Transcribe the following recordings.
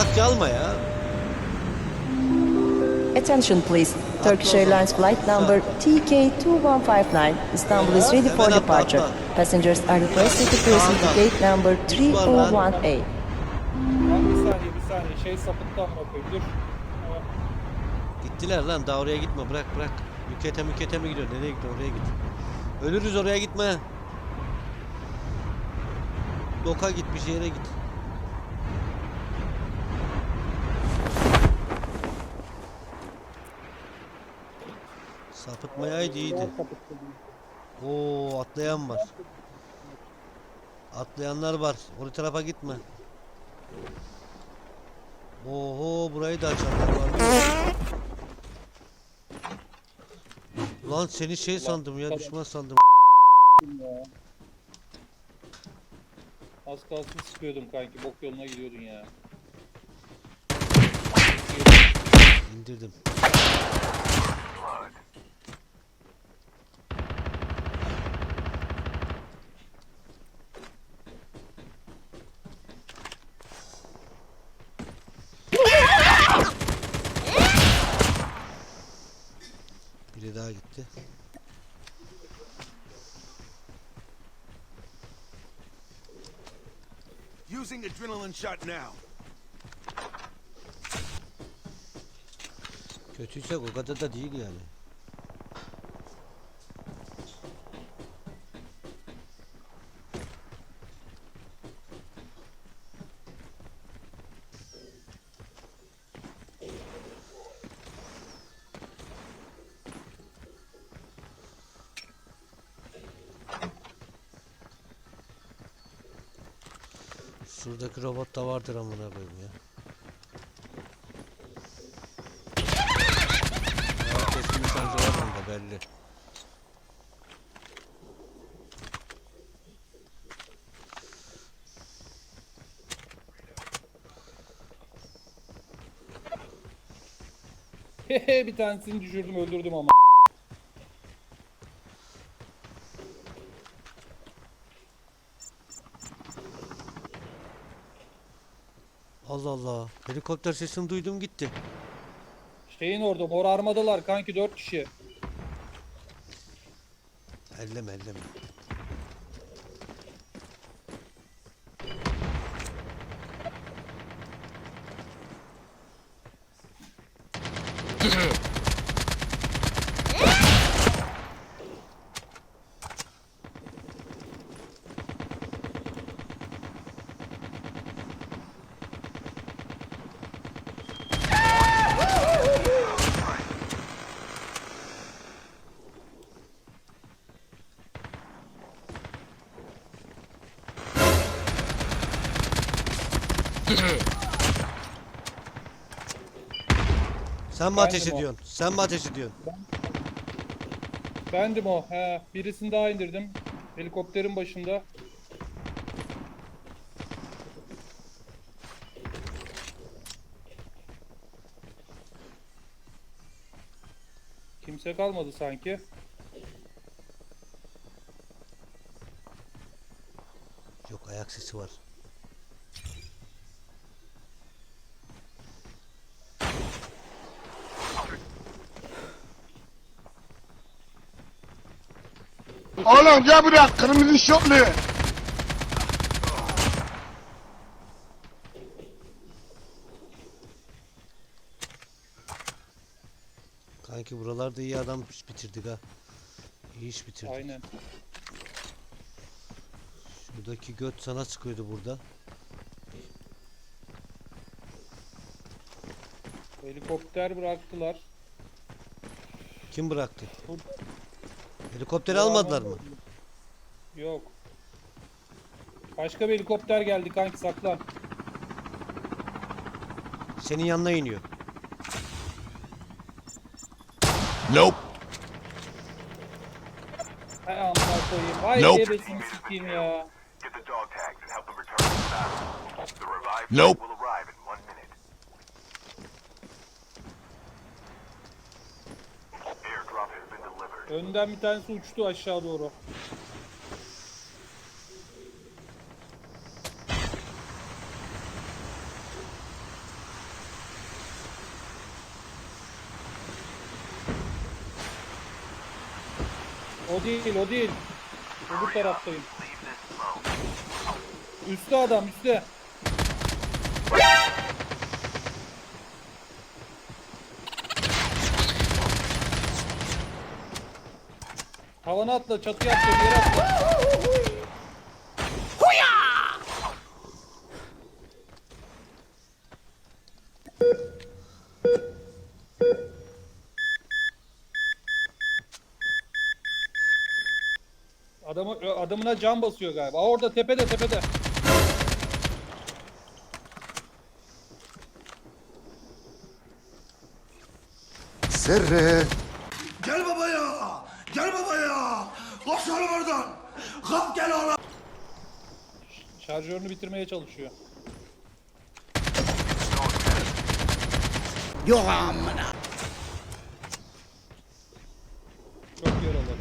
Uzakça alma ya. Attention please. Turkish Airlines flight number TK2159 Istanbul is ready for departure. atla. Passengers are requested to proceed to gate number 301A. Lan bir saniye bir saniye şey sapıttı amına koyayım dur. Gittiler lan daha oraya gitme bırak bırak. Mükete mükete mi gidiyor? Nereye gidiyor? Oraya git. Ölürüz oraya gitme. Boka gitmiş yere git. Sapıtmayaydı iyiydi. Oo atlayan var. Atlayanlar var. O tarafa gitme. Oho burayı da açanlar var. Lan seni şey sandım ya düşman sandım. Ya. Az kalsın sıkıyordum kanki bok yoluna gidiyordun ya. İndirdim. Gitti. Using adrenaline shot now. Kötüyse o kadar da değil yani. Şuradaki robot da vardır amına koyayım ya. Herkesin nişancı var onda belli. bir tanesini düşürdüm öldürdüm ama. Allah Allah. Helikopter sesini duydum gitti. Şeyin orada mor armadalar kanki 4 kişi. Elleme elleme. Sen mi ateş bu. ediyorsun? Sen mi ateş ediyorsun? Bendim o. He, birisini daha indirdim. Helikopterin başında. Kimse kalmadı sanki. Yok ayak sesi var. Oğlum gel buraya kırmızı şortlu. Kanki buralarda iyi adam iş bitirdik ha. İyi iş bitirdik. Aynen. Şuradaki göt sana sıkıyordu burada. Helikopter bıraktılar. Kim bıraktı? Bu- Helikopteri Bu almadılar mı? Yok. Başka bir helikopter geldi kanki saklan. Senin yanına iniyor. Nope. Hay amına koyayım. Hay Nope. ebesini sikeyim ya. Get Önden bir tanesi uçtu aşağı doğru. O değil, o değil. Öbür taraftayım. Üstte adam, üstte. Havana atla, çatıya atla, bir yere atla. Adamı, adamına cam basıyor galiba. Aa, orada tepede tepede. Sırrı. Gel baba ya. Gel baba ya. Koş oğlum oradan. Kalk gel oğlum. Şarjörünü bitirmeye çalışıyor. Yok amına. Çok yaralı.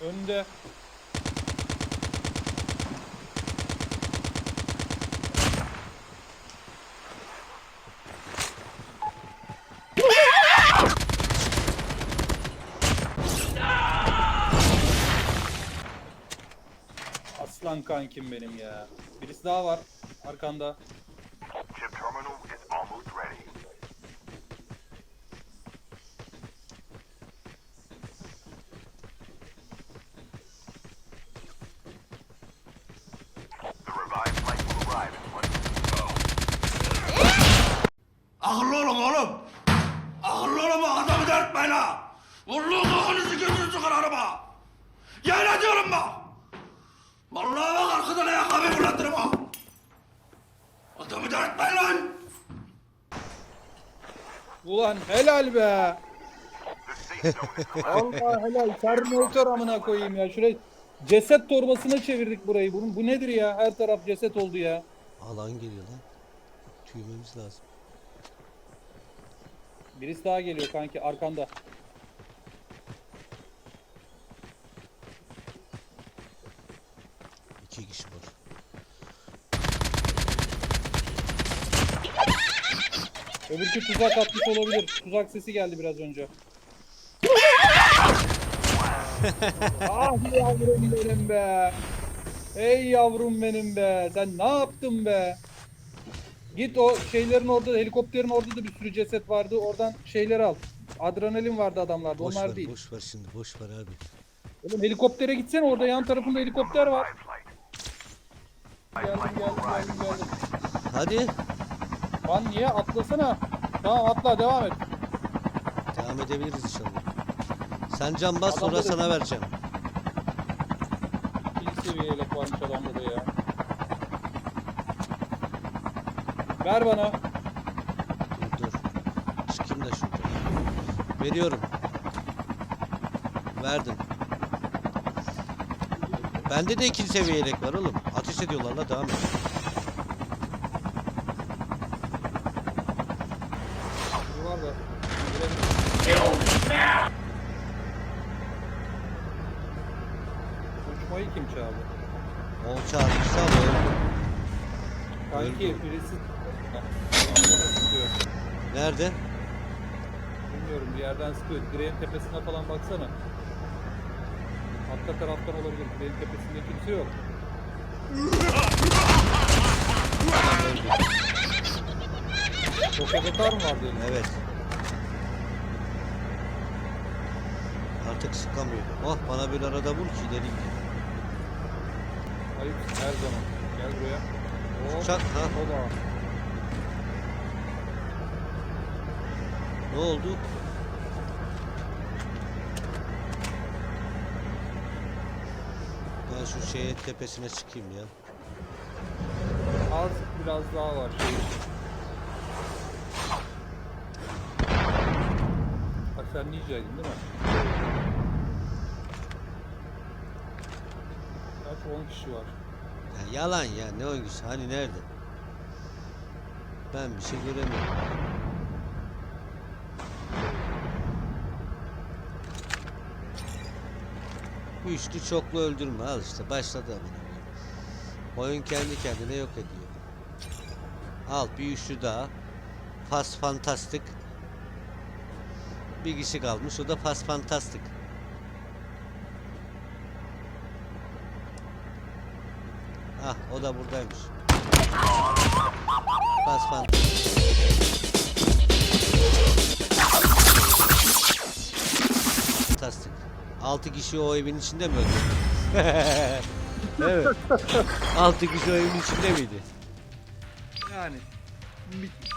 Önde. Aslan kankim benim ya. Birisi daha var arkanda. Chip terminal is almost ready. The revived flight will arrive in one Akıllı olun oğlum. Akıllı olun bak adamı dertmeyin ha. Vurluğun kafanızı gözünüzü kırarım ha. Yemin ediyorum bak. Vallahi bak arkadan ayakkabı fırlatırım ha. Adamı dertmeyin lan. Ulan helal be. Allah helal. Terminator amına koyayım ya. Şurayı ceset torbasına çevirdik burayı. Bunun bu nedir ya? Her taraf ceset oldu ya. Alan geliyor lan. Tüymemiz lazım. Birisi daha geliyor kanki arkanda. İki kişi var. Öbürkü tuzak atmış olabilir. Tuzak sesi geldi biraz önce. ah yavrum benim be. Ey yavrum benim be. Sen ne yaptın be? Git o şeylerin orada, helikopterin orada da bir sürü ceset vardı. Oradan şeyleri al. Adrenalin vardı adamlarda. Boş Onlar ver, değil. boş ver şimdi, boş ver abi. Oğlum helikoptere gitsene orada yan tarafında helikopter var. Geldim geldim geldim geldim. Hadi. Lan niye? Atlasana. Tamam atla devam et. Devam edebiliriz inşallah. Sen can bas sonra Adamda da- sana vereceğim. İlk seviye yelek varmış adamda da ya. Ver bana. Dur dur. Çıkayım da şurada. Veriyorum. Verdim. Bende de ikinci seviye yelek var oğlum. Ateş ediyorlar la devam et. Bu var da. Uçmayı kim çaldı? O çağırmışsa da. Kanki birisi... Nerede? Bilmiyorum bir yerden sıkıyor. Direğin tepesine falan baksana. Arka taraftan olabilir. Direğin tepesinde kimse yok. Adam öldü. Roketetar mı var diyelim? Evet. Artık sıkamıyor. Oh bana bir arada bul ki ileri gideyim. Ayıp her zaman. Gel buraya. Hop. Uçak ha. O da. Ne oldu? Ben şu şeye tepesine çıkayım ya. Az biraz daha var. Bak sen ninjaydın değil mi? Kaç 10 kişi var. Ya yalan ya ne oyuncusu hani nerede? Ben bir şey göremiyorum. Üçlü çoklu öldürme al işte başladı koyayım. Oyun kendi kendine yok ediyor. Al bir üçlü daha. Pas fantastik. Bir kişi kalmış o da pas fantastik. Ah o da buradaymış. Pas fantastik. Fantastik. 6 kişi o evin içinde mi öldü? evet. 6 kişi o evin içinde miydi? Yani